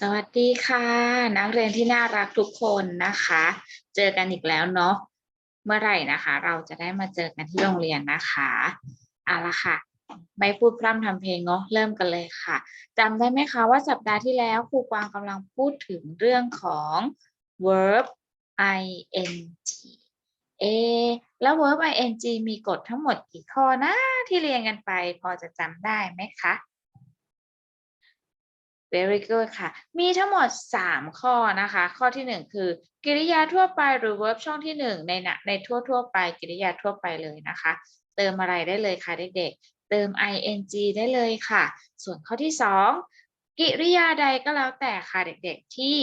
สวัสดีค่ะ นักเรียนที่น่ารักทุกคนนะคะ เจอกันอีกแล้วเนาะเมื่อไหร่นะคะ เราจะได้มาเจอกันที่โรงเรียนนะคะเอาละค่ะ ไม่พูดพร่ำทำเพลงเนาะเริ่มกันเลยค่ะจำได้ไหมคะว่าสัปดาห์ที่แล้วครูกวางกำลังพูดถึงเรื่องของ verb ing เอแล้ว verb ing มีกฎทั้งหมดกี่ข้อนะที่เรียนกันไป พอจะจำได้ไหมคะ very good ค่ะ มีทั้งหมด 3 ข้อนะคะ ข้อที่ 1 คือกริยาทั่วไปหรือ verb ช่องที่ 1 ในนะในทั่วทั่วไปกริยาทั่วไปเลยนะคะ เติมอะไรได้เลยค่ะเด็กๆ เติม ing ได้เลยค่ะ ส่วนข้อที่ 2 กิริยาใดก็แล้วแต่ค่ะเด็กๆ ที่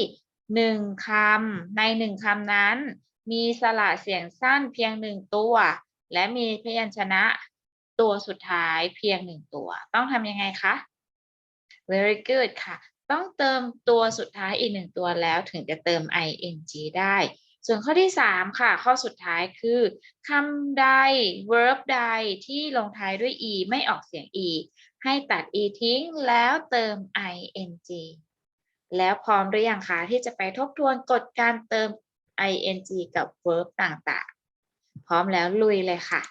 1คำใน 1คำนั้น มีสระเสียงสั้นเพียง 1 ตัว และมีพยัญชนะตัวสุดท้ายเพียง 1 ตัว ต้องทำยังไงคะ very good ค่ะ ต้องเติมตัวสุดท้ายอีกหนึ่งตัวแล้วถึงจะเติม ing ได้ ส่วนข้อที่ 3 ค่ะ ข้อสุดท้ายคือคำใด verb ใดที่ลงท้ายด้วย e ไม่ออกเสียง e ให้ตัด e ทิ้งแล้วเติม ing แล้วพร้อมหรือยังคะที่จะไปทบทวนกฎการเติม ing กับ verb ต่างๆ พร้อมแล้วลุยเลยค่ะ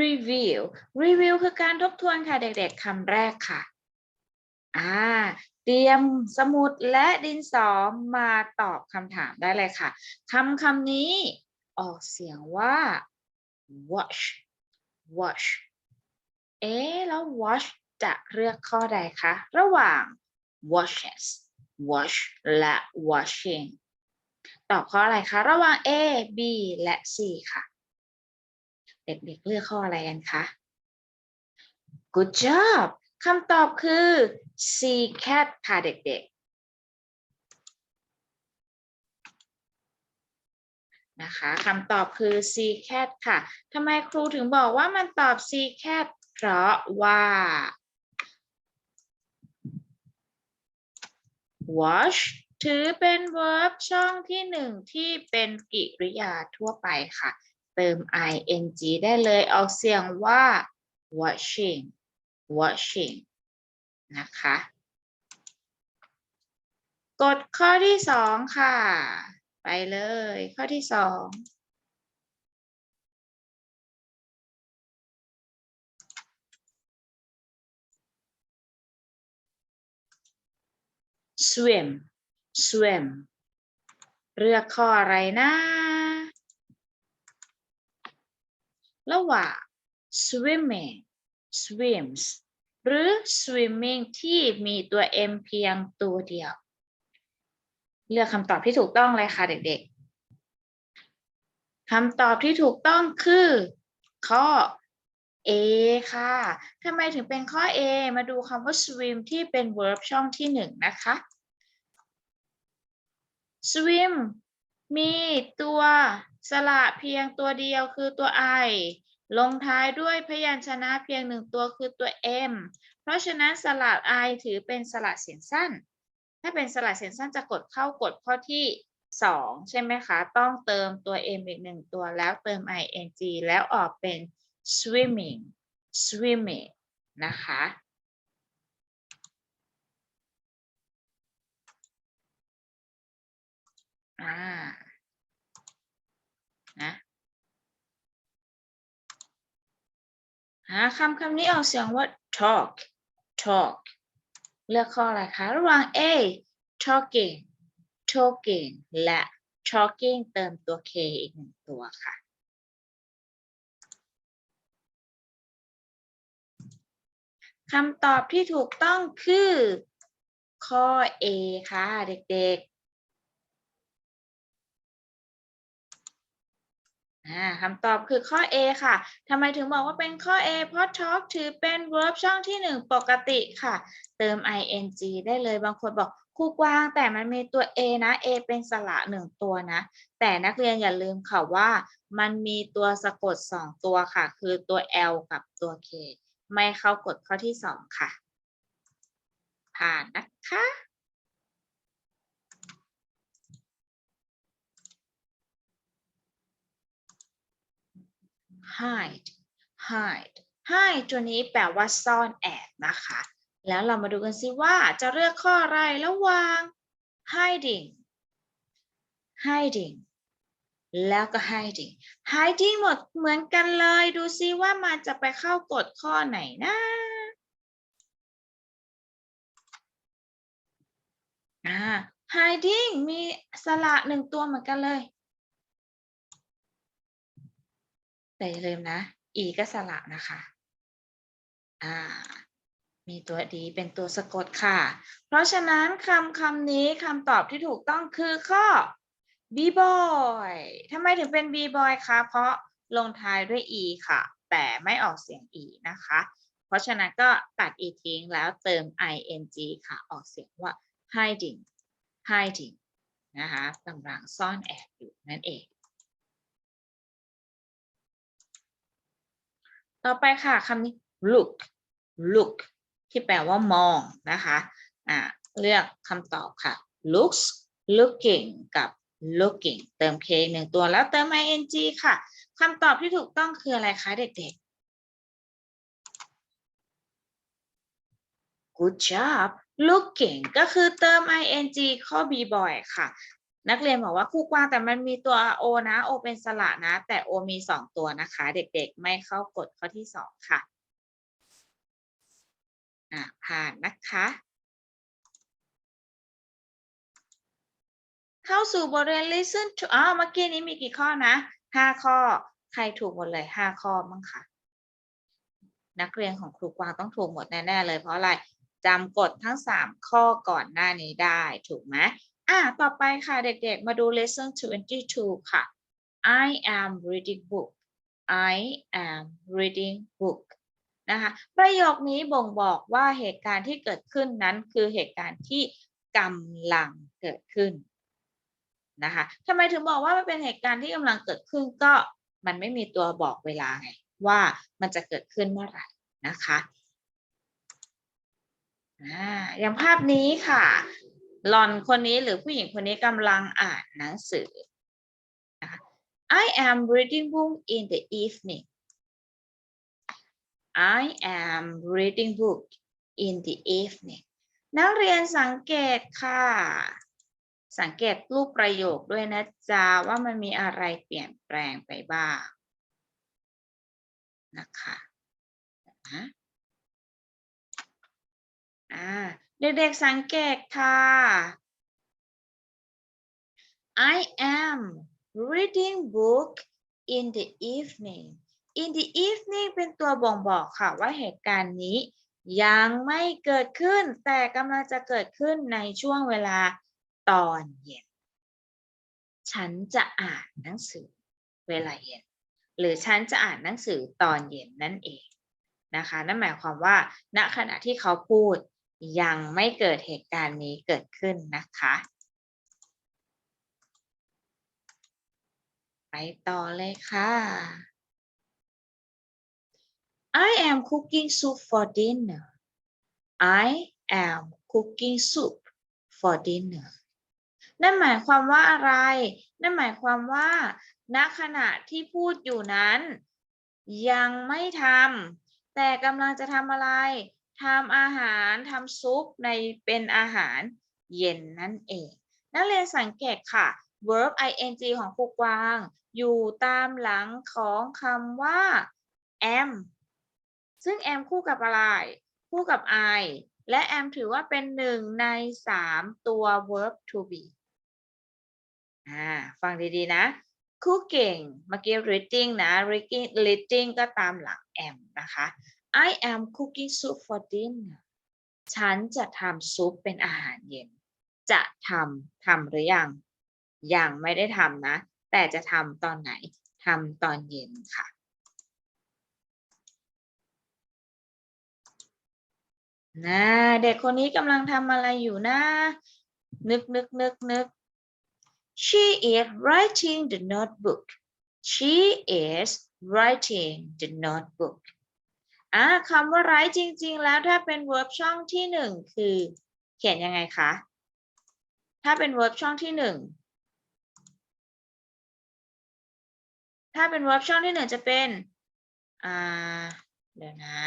review review คือการทบทวนค่ะเด็กๆคำแรกค่ะอ่าเตรียมสมุดและดินสอมาตอบคำถามได้เลยค่ะคำคำนี้ออกเสียงว่า wash wash เอ๊ะแล้ว wash จะเลือกข้อใดคะ ระหว่าง washes wash และ washing ตอบข้ออะไรคะ ระหว่าง A B และ C ค่ะ เด็กๆเลือกข้ออะไรกันคะ Good job คำตอบคือ C cat ค่ะเด็กๆ นะคะคำตอบคือ C cat ค่ะทำไมครูถึงบอกว่ามันตอบ C cat เพราะว่า wash ถือเป็น verb ช่องที่หนึ่งที่เป็นกริยาทั่วไปค่ะ เติม ing ได้เลยออกเสียงว่า washing washing นะคะกฎข้อที่สองค่ะ ไปเลย ข้อที่สอง swim swim เลือกข้ออะไรนะ ระหว่าง swimming swims หรือ swimming ที่มีตัว m เพียงตัวเดียว เลือกคำตอบที่ถูกต้องเลยค่ะเด็กๆคำตอบที่ถูกต้องคือ ข้อ A ค่ะทำไมถึงเป็นข้อ A มาดูคำว่า swim ที่เป็น verb ช่องที่หนึ่งนะคะ swim มีตัว สระเพียงตัวเดียวคือตัว i ลงท้ายด้วยพยัญชนะเพียงหนึ่งตัวคือตัว m เพราะฉะนั้นสระ i ถือเป็นสระเสียงสั้น ถ้าเป็นสระเสียงสั้นจะกดเข้ากดข้อที่สองใช่ไหมคะ ต้องเติมตัว m อีกหนึ่งตัวแล้วเติม ing แล้วออกเป็น swimming swimming นะคะ อ่า นะ หาคำคำนี้ออกเสียงว่า talk talk เลือกข้ออะไรคะระหว่าง A talking talking และ talking เติมตัว K อีกหนึ่งตัวค่ะ คำตอบที่ถูกต้องคือข้อ A ค่ะ เด็กอ่ คำตอบคือข้อ A ค่ะ ทำไมถึงบอกว่าเป็นข้อ A เพราะ talk ถือเป็น verb ช่องที่หนึ่งปกติค่ะ เติม ing ได้เลย บางคนบอกครูกวางแต่มันมีตัว A นะ A เป็นสระหนึ่งตัวนะ แต่นักเรียนอย่าลืมค่ะว่า มันมีตัวสะกดสองตัวค่ะ คือตัว L กับตัว K ไม่เข้ากฎข้อที่สองค่ะ ผ่านนะคะ hide hide hide ตัวนี้แปลว่าซ่อนแอบนะคะ แล้วเรามาดูกันสิว่าจะเลือกข้ออะไรระหว่าง hiding hiding แล้วก็ hiding hiding หมดเหมือนกันเลย ดูซิว่ามันจะไปเข้ากฎข้อไหนนะอ่า hiding มีสระหนึ่งตัวเหมือนกันเลย แต่อย่าลืมนะ e ก็สระนะคะ อ่า มีตัวดีเป็นตัวสะกดค่ะ เพราะฉะนั้นคำคำนี้คำตอบที่ถูกต้องคือข้อ b boy ทำไมถึงเป็น b boy คะ เพราะลงท้ายด้วย e ค่ะ แต่ไม่ออกเสียง e นะคะ เพราะฉะนั้นก็ตัด e ทิ้งแล้วเติม ing ค่ะ ออกเสียงว่า hiding hiding นะคะกำลังซ่อนแอบอยู่นั่นเอง ต่อไปค่ะคำนี้ look look ที่แปลว่ามองนะคะอ่าเลือกคำตอบค่ะ looks looking กับ looking เติม k หนึ่งตัวแล้วเติม ing ค่ะคำตอบที่ถูกต้องคืออะไรคะเด็กๆ good job looking ก็คือเติม ing ข้อ b boy ค่ะ นักเรียนบอกว่าครูกว้างแต่มันมีตัว o นะ o เป็นสระนะ แต่ o มีสองตัวนะคะ เด็กๆ ไม่เข้ากฎข้อที่สองค่ะ อ่าผ่านนะคะ เข้าสู่บทเรียน listen to อ้าวเมื่อกี้นี้มีกี่ข้อนะห้าข้อ ใครถูกหมดเลยห้าข้อมั้งคะนักเรียนของครูกวางต้องถูกหมดแน่ๆเลยเพราะอะไรจำกฎทั้งสามข้อก่อนหน้านี้ได้ถูกไหม อะต่อไปค่ะเด็กๆ มาดู lesson 22 ค่ะ I am reading book I am reading book นะคะประโยคนี้บ่งบอกว่าเหตุการณ์ที่เกิดขึ้นนั้นคือเหตุการณ์ที่กำลังเกิดขึ้นนะคะทำไมถึงบอกว่ามันเป็นเหตุการณ์ที่กำลังเกิดขึ้นก็มันไม่มีตัวบอกเวลาไงว่ามันจะเกิดขึ้นเมื่อไหร่นะคะอ่าอย่างภาพนี้ค่ะ หลอนคนนี้หรือผู้หญิงคนนี้กำลังอ่านหนังสือนะคะ I am reading book in the evening I am reading book in the evening นักเรียนสังเกตค่ะ สังเกตรูปประโยคด้วยนะจ๊ะว่ามันมีอะไรเปลี่ยนแปลงไปบ้างนะคะนะอ่า เด็กๆสังเกตค่ะ I am reading book in the evening in the evening เป็นตัวบ่งบอกค่ะว่าเหตุการณ์นี้ ยังไม่เกิดขึ้น แต่กำลังจะเกิดขึ้นในช่วงเวลาตอนเย็น ฉันจะอ่านหนังสือเวลาเย็น หรือฉันจะอ่านหนังสือตอนเย็นนั่นเองนะคะ นั่นหมายความว่า ณขณะที่เขาพูด ยังไม่เกิดเหตุการณ์นี้เกิดขึ้นนะคะไปต่อเลยค่ะ I am cooking soup for dinner I am cooking soup for dinner นั่นหมายความว่าอะไร นั่นหมายความว่า ณ ขณะที่พูดอยู่นั้น ยังไม่ทำ แต่กำลังจะทำอะไร ทำอาหารทำซุปในเป็นอาหารเย็นนั่นเอง นักเรียนสังเกตค่ะ verb ing ของครูกวาง อยู่ตามหลังของคำว่า am ซึ่ง am คู่กับอะไร คู่กับ I และ am ถือว่าเป็นหนึ่งในสามตัว verb to be อ่าฟังดีๆนะ cooking เมื่อกี้ reading นะ reading reading ก็ตามหลัง am นะคะ I am cooking soup for dinner ฉันจะทำซุปเป็นอาหารเย็น จะทำทำหรือยัง ยังไม่ได้ทำนะ แต่จะทำตอนไหนทำตอนเย็นค่ะ นะเด็กคนนี้กำลังทำอะไรอยู่นะ นึกนึกนึกนึก she is writing the notebook she is writing the notebook อ่าคำว่า write จริง ๆ แล้วถ้าเป็น verb ช่องที่หนึ่งคือ เขียนยังไงคะ ถ้าเป็น verb ช่องที่หนึ่งถ้าเป็น verb ช่องที่หนึ่งจะเป็น อ่า เดี๋ยวนะ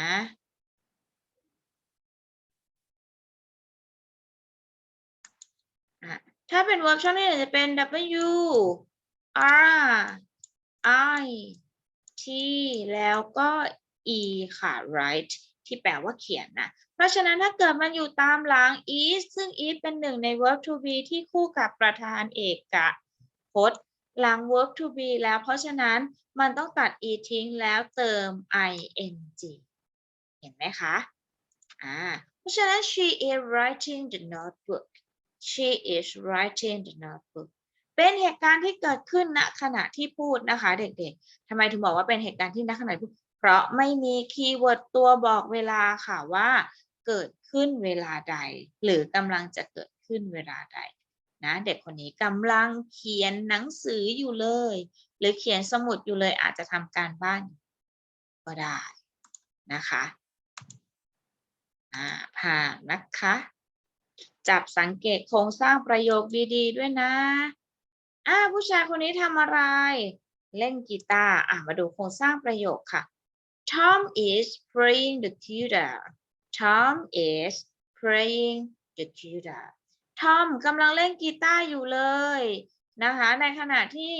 อะถ้าเป็น verb ช่องที่หนึ่งจะเป็น W R I T แล้วก็ E ค่ะ write ที่แปลว่าเขียนนะ เพราะฉะนั้นถ้าเกิดมันอยู่ตามหลัง is ซึ่ง is เป็นหนึ่งใน verb to be ที่คู่กับประธานเอกะพจน์หลัง verb to be แล้ว เพราะฉะนั้นมันต้องตัด e ทิ้งแล้วเติม ing เห็นไหมคะอ่าเพราะฉะนั้น she is writing the notebook she is writing the notebook เป็นเหตุการณ์ที่เกิดขึ้นณขณะที่พูดนะคะ เด็กๆทำไมถึงบอกว่าเป็นเหตุการณ์ที่ณขณะพูด เพราะไม่มีคีย์เวิร์ดตัวบอกเวลาค่ะว่าเกิดขึ้นเวลาใด หรือกำลังจะเกิดขึ้นเวลาใดนะเด็กคนนี้กำลังเขียนหนังสืออยู่เลย หรือเขียนสมุดอยู่เลยอาจจะทำการบ้านก็ได้นะคะอ่าผ่านนะคะ จับสังเกตโครงสร้างประโยคดีๆ ด้วยนะอ่าผู้ชายคนนี้ทำอะไร เล่นกีตาร์อะมาดูโครงสร้างประโยคค่ะ Tom is playing the guitar Tom is playing the guitar Tom กำลังเล่นกีตาร์อยู่เลยนะคะ ในขณะที่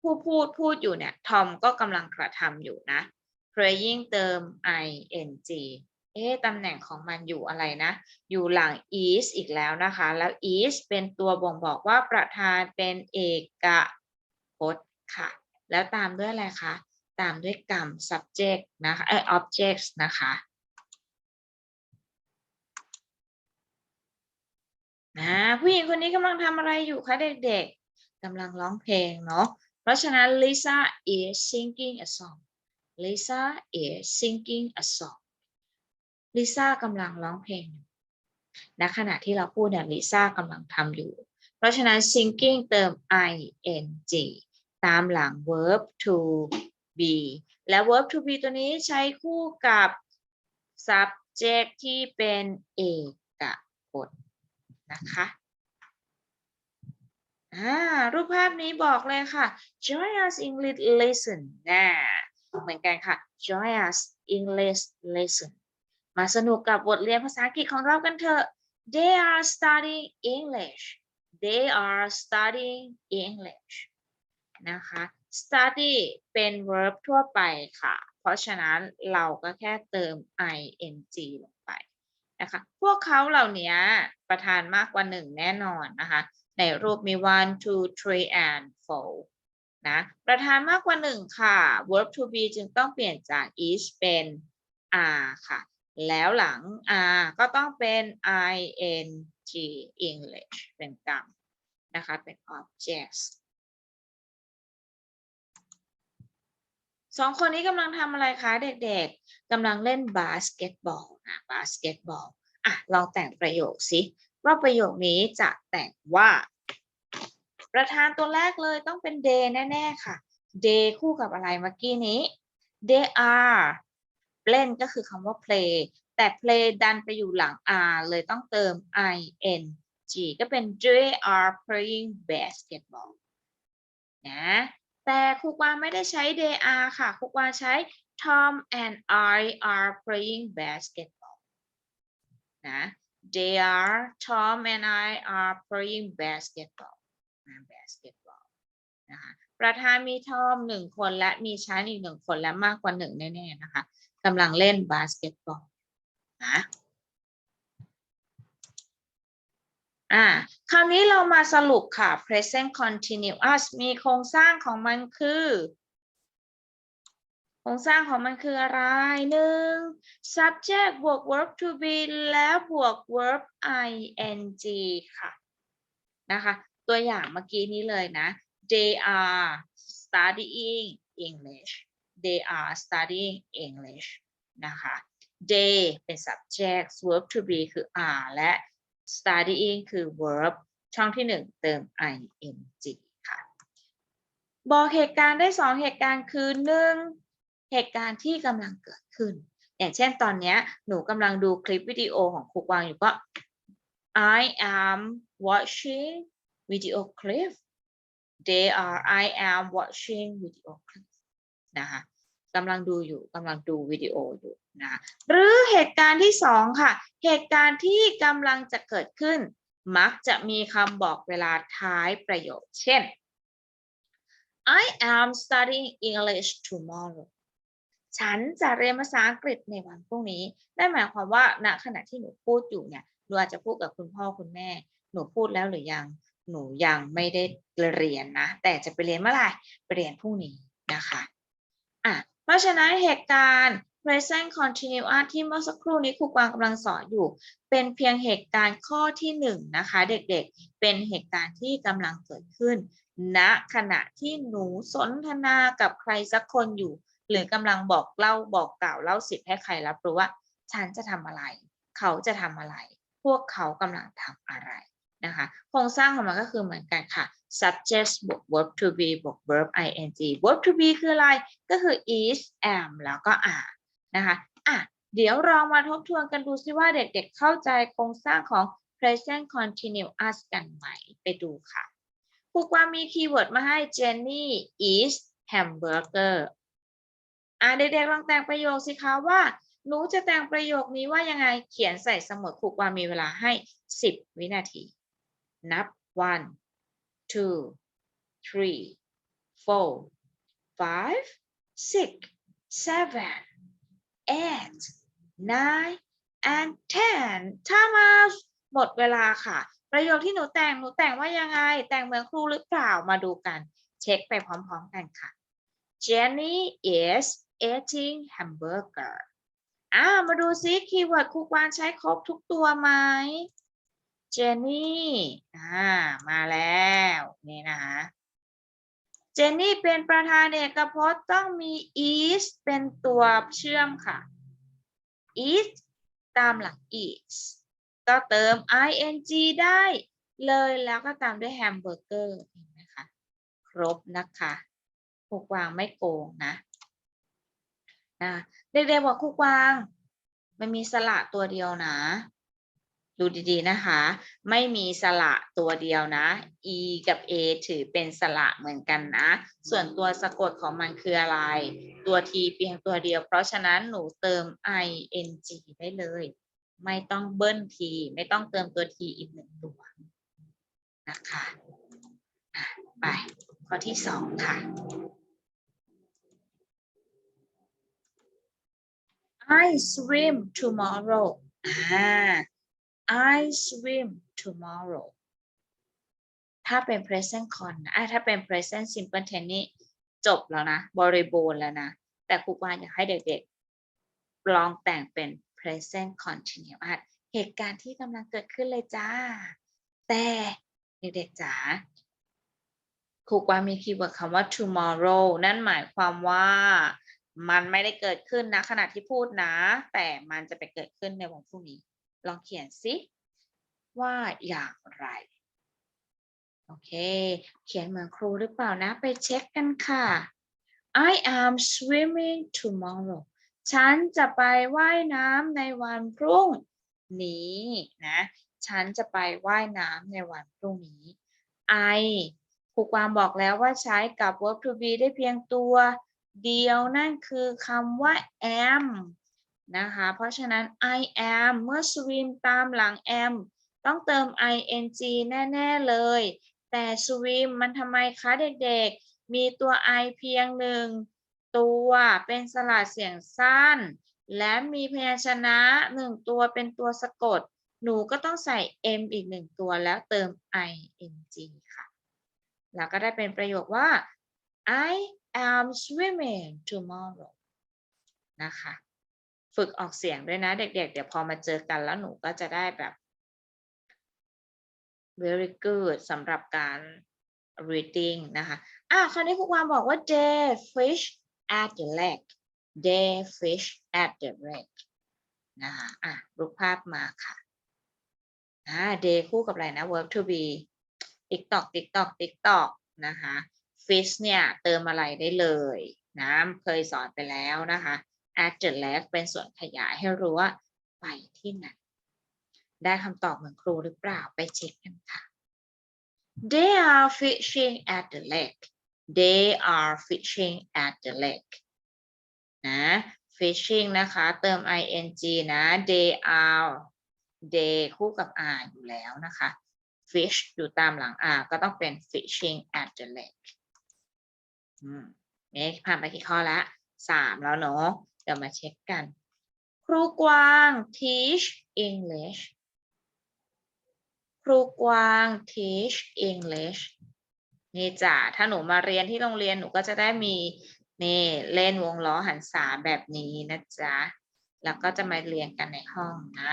ผู้พูดพูดอยู่เนี่ย ทอมก็กำลังกระทำอยู่นะ playing เติม ing เอ๊ะตำแหน่งของมันอยู่อะไรนะ อยู่หลัง is อีกแล้วนะคะ แล้ว is เป็นตัวบ่งบอกว่าประธานเป็นเอกพจน์ค่ะ แล้วตามด้วยอะไรคะ ตามด้วยกรรม subject นะคะเออ objects นะคะนะผู้หญิงคนนี้กำลังทำอะไรอยู่คะเด็กๆกำลังร้องเพลงเนาะเพราะฉะนั้น Lisa is singing a song Lisa is singing a song ลิซ่ากำลังร้องเพลงณขณะที่เราพูดเนี่ยลิซ่ากำลังทำอยู่ เพราะฉะนั้น singing เติม ing ตามหลัง verb to be และ verb to be ตัวนี้ใช้คู่กับ subject ที่เป็นเอกพจน์นะคะอ่ารูปภาพนี้บอกเลยค่ะ join us English lesson นะเหมือนกันค่ะ join us English lesson มาสนุกกับบทเรียนภาษาอังกฤษของเรากันเถอะ they are studying English they are studying English นะคะ study เป็น verb ทั่วไปค่ะ เพราะฉะนั้นเราก็แค่เติม ing ลงไปนะคะ พวกเขาเหล่านี้ประธานมากกว่าหนึ่งแน่นอนนะคะ ในรูปมี one two three and four นะประธานมากกว่าหนึ่งค่ะ verb to be จึงต้องเปลี่ยนจาก is เป็น are ค่ะ แล้วหลัง r ก็ต้องเป็น ing English เป็นกรรมนะคะ เป็น objects สองคนนี้กำลังทำอะไรคะเด็กๆกำลังเล่นบาสเกตบอลนะบาสเกตบอลอะลองแต่งประโยคสิว่าประโยคนี้จะแต่งว่า ประธานตัวแรกเลยต้องเป็น day แน่ ๆ ค่ะ day คู่กับอะไรเมื่อกี้นี้ they are เล่นก็คือคำว่า play แต่ play ดันไปอยู่หลัง r เลยต้องเติม ing ก็เป็น they are playing basketball นะ แต่ครูกวางไม่ได้ใช้ they are ค่ะ ครูกวางใช้ Tom and I are playing basketball นะ they are Tom and I are playing basketball นะ basketball นะคะประธานมีทอมหนึ่งคนและมีชั้นอีกหนึ่งคนและมากกว่าหนึ่งแน่ๆนะคะกำลังเล่นบาสเกตบอลนะ อ่าคราวนี้เรามาสรุปค่ะ present continuous มีโครงสร้างของมันคือ โครงสร้างของมันคืออะไรหนึ่ง subject บวก verb to be แล้วบวก verb ing ค่ะ นะคะ ตัวอย่างเมื่อกี้นี้เลยนะ they are studying English they are studying English นะคะ they เป็น subject verb to be คือ are และ studying คือ verb ช่องที่หนึ่งเติม ing ค่ะ บอกเหตุการณ์ได้สองเหตุการณ์คือหนึ่งเหตุการณ์ที่กำลังเกิดขึ้น อย่างเช่นตอนนี้หนูกำลังดูคลิปวิดีโอของครูกวางอยู่ก็ I am watching video clip they are I am watching video clip นะคะ กำลังดูอยู่กำลังดูวิดีโออยู่นะหรือเหตุการณ์ที่สองค่ะ เหตุการณ์ที่กำลังจะเกิดขึ้น มักจะมีคำบอกเวลาท้ายประโยค เช่น I am studying English tomorrow ฉันจะเรียนภาษาอังกฤษในวันพรุ่งนี้ นั่นหมายความว่าณขณะที่หนูพูดอยู่เนี่ยหนูอาจจะพูดกับคุณพ่อคุณแม่ หนูพูดแล้วหรือยัง หนูยังไม่ได้เรียนนะ แต่จะไปเรียนเมื่อไหร่ไปเรียนพรุ่งนี้นะคะ อะ เพราะฉะนั้นเหตุการณ์ present continuous ที่เมื่อสักครู่นี้ครูกวางกำลังสอนอยู่ เป็นเพียงเหตุการณ์ข้อที่หนึ่งนะคะเด็กๆ เป็นเหตุการณ์ที่กำลังเกิดขึ้นณขณะที่หนูสนทนากับใครสักคนอยู่ หรือกำลังบอกเล่าบอกกล่าวเล่าสิทธิ์ให้ใครรับรู้ว่า ฉันจะทำอะไร เขาจะทำอะไร พวกเขากำลังทำอะไร นะคะ โครงสร้างของมันก็คือเหมือนกันค่ะ subject บวก verb to be บวก verb ing verb to be คืออะไร ก็คือ is am แล้วก็ are นะคะ อะ เดี๋ยวลองมาทบทวนกันดูซิว่าเด็กๆเข้าใจโครงสร้างของ present continuous กันไหม ไปดูค่ะครูกวามีคีย์เวิร์ดมาให้ Jenny is hamburger อะเด็กๆลองแต่งประโยคสิคะว่าหนูจะแต่งประโยคนี้ว่ายังไง เขียนใส่สมุดครูกวามีเวลาให้ 10 วินาที นับ one two three four five six seven eight nine and ten Thomas หมดเวลาค่ะ ประโยคที่หนูแต่งหนูแต่งว่ายังไง แต่งเหมือนครูหรือเปล่ามาดูกัน เช็คไปพร้อมๆกันค่ะ Jenny is eating hamburger อ่ามาดูซิคีย์เวิร์ดครูกวางใช้ครบทุกตัวไหม Jenny อ่ามาแล้วนี่นะคะเจนนี่เป็นประธานเอกพจน์ต้องมี is เป็นตัวเชื่อมค่ะ is ตามหลัง is ก็เติม ing ได้เลยแล้วก็ตามด้วยแฮมเบอร์เกอร์เห็นไหมคะครบนะคะครูกวางไม่โกงนะนะเด็กๆบอกครูกวาง มันมีสระตัวเดียวนะ ดูดีๆนะคะ ไม่มีสระตัวเดียวนะ e กับ a ถือเป็นสระเหมือนกันนะ ส่วนตัวสะกดของมันคืออะไร ตัว t เพียงตัวเดียว เพราะฉะนั้นหนูเติม i n g ได้เลย ไม่ต้องเบิ้ล t ไม่ต้องเติมตัว t อีกหนึ่งตัวนะคะอะไป ข้อที่สองค่ะ I swim tomorrow อ่า I swim tomorrow ถ้าเป็น present con อะถ้าเป็น present simple tense นี่จบแล้วนะ บริบูรณ์แล้วนะ แต่ครูกวางอยากให้เด็กๆ ลองแต่งเป็น present continuous เหตุการณ์ที่กำลังเกิดขึ้นเลยจ้า แต่เด็กๆจ๋าครูกวางมีคีย์เวิร์ดคำว่า tomorrow นั่นหมายความว่า มันไม่ได้เกิดขึ้นนะขณะที่พูดนะ แต่มันจะไปเกิดขึ้นในวันพรุ่งนี้ ลองเขียนสิว่าอย่างไร โอเค เขียนเหมือนครูหรือเปล่านะ ไปเช็คกันค่ะ I am swimming tomorrow ฉันจะไปว่ายน้ำในวันพรุ่งนี้นะ ฉันจะไปว่ายน้ำในวันพรุ่งนี้ I ครูกวางบอกแล้วว่าใช้กับ verb to be ได้เพียงตัว เดียวนั่นคือคำว่า am นะคะ เพราะฉะนั้น I am เมื่อ swim ตามหลัง am ต้องเติม ing แน่ ๆ เลย แต่ swim มันทำไมคะเด็กๆ มีตัว i เพียงหนึ่งตัวเป็นสระเสียงสั้น และมีพยัญชนะหนึ่งตัวเป็นตัวสะกด หนูก็ต้องใส่ m อีกหนึ่งตัวแล้วเติม ing ค่ะ แล้วก็ได้เป็นประโยคว่า I am swimming tomorrow นะคะ ฝึกออกเสียงด้วยนะ เด็ก ๆ เดี๋ยวพอมาเจอกันแล้วหนูก็จะได้แบบ very good สำหรับการ reading นะคะอะคราวนี้ครูกวางบอกว่า they fish at the lake they fish at the lake นะคะอะรูปภาพมาค่ะอ่า they คู่กับอะไรนะ verb to be tiktok tiktok tiktok นะคะ fish เนี่ย เติมอะไรได้เลยนะเคยสอนไปแล้วนะคะ at the lake เป็นส่วนขยายให้รู้ว่าไปที่ไหน ได้คำตอบเหมือนครูหรือเปล่าไปเช็คกันค่ะ They are fishing at the lake. They are fishing at the lake. นะ fishing นะคะ เติม ing นะ they are they คู่กับ are อยู่แล้วนะคะ fish อยู่ตามหลัง are ก็ต้องเป็น fishing at the lake อืมนี่ผ่านไปกี่ข้อละสามแล้วเนาะ เดี๋ยวมาเช็คกัน ครูกวาง teach English ครูกวาง teach English นี่จ้ะถ้าหนูมาเรียนที่โรงเรียนหนูก็จะได้มีนี่เล่นวงล้อหันษาแบบนี้นะจ๊ะ แล้วก็จะมาเรียนกันในห้องนะ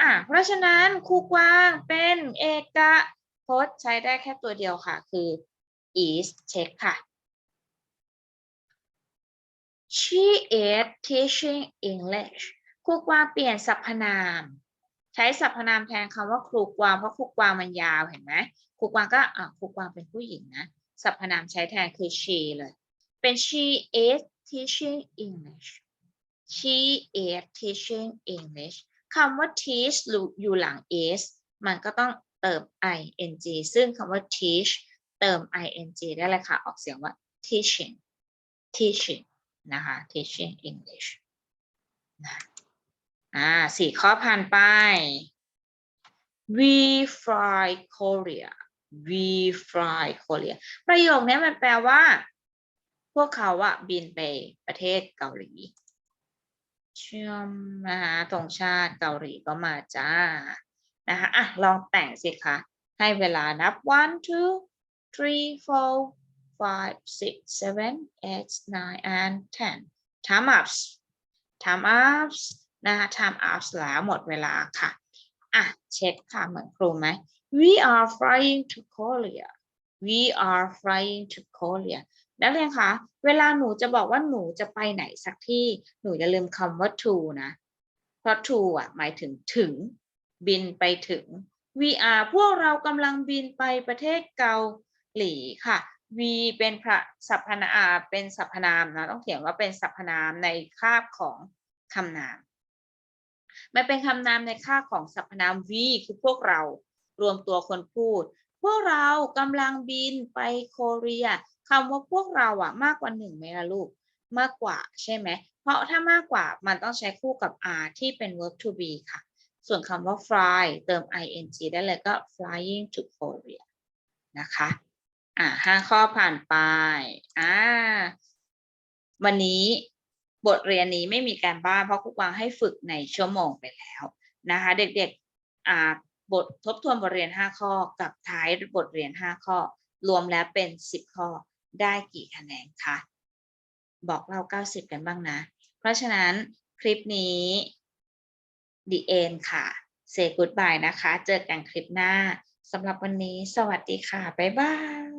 อะเพราะฉะนั้นครูกวางเป็นเอกพจน์ใช้ได้แค่ตัวเดียวค่ะ คือ is เช็คค่ะ she is teaching English ครูกวางเปลี่ยนสรรพนาม ใช้สรรพนามแทนคำว่าครูกวางเพราะครูกวางมันยาวเห็นไหมครูกวางก็อะครูกวางเป็นผู้หญิงนะสรรพนามใช้แทนคือ she เลย เป็น she is teaching English she is teaching English คำว่า teach อยู่หลัง is มันก็ต้องเติม ing ซึ่งคำว่า teach เติม ing ได้เลยค่ะ ออกเสียงว่า teaching teaching นะคะ teaching English นะอ่าสี่ข้อผ่านไป we fly Korea we fly Korea ประโยคนี้มันแปลว่า พวกเขาอะบินไปประเทศเกาหลีเชื่อมนะคะธงชาติเกาหลีก็มาจ้า นะคะอะลองแต่งสิคะ ให้เวลานับ one two three four five six seven eight nine and ten time ups time ups นะคะ time ups แล้วหมดเวลาค่ะ อะ เช็คค่ะเหมือนครูไหม we are flying to Korea we are flying to Korea นักเรียนคะ เวลาหนูจะบอกว่าหนูจะไปไหนสักที่ หนูอย่าลืมคำว่า to นะ เพราะ to อะ หมายถึงถึง บินไปถึง we are พวกเรากำลังบินไปประเทศเกาหลีค่ะ we เป็นพระสรรพนามเป็นสรรพนามนะต้องเขียนว่าเป็นสรรพนามในคาบของคำนาม มันเป็นคำนามในค่าบของสรรพนาม we คือพวกเรารวมตัวคนพูด พวกเรากำลังบินไปโคเรียคำว่าพวกเราอะมากกว่าหนึ่งไหมล่ะลูกมากกว่าใช่ไหม เพราะถ้ามากกว่ามันต้องใช้คู่กับ r ที่เป็น verb to be ค่ะ ส่วนคำว่า fly เติม ing ได้เลยก็ flying to Korea นะคะ อ่าห้าข้อผ่านไปอ่าวันนี้บทเรียนนี้ไม่มีการบ้านเพราะครูกวางให้ฝึกในชั่วโมงไปแล้วนะคะ เด็กๆอ่าบททบทวนบทเรียน 5 ข้อกับท้ายบทเรียน 5 ข้อ รวมแล้วเป็น 10 ข้อได้กี่คะแนนคะบอกเรา 90 กันบ้างนะ เพราะฉะนั้นคลิปนี้ the end ค่ะ say goodbye นะคะ เจอกันคลิปหน้าสำหรับวันนี้ สวัสดีค่ะ บ๊ายบาย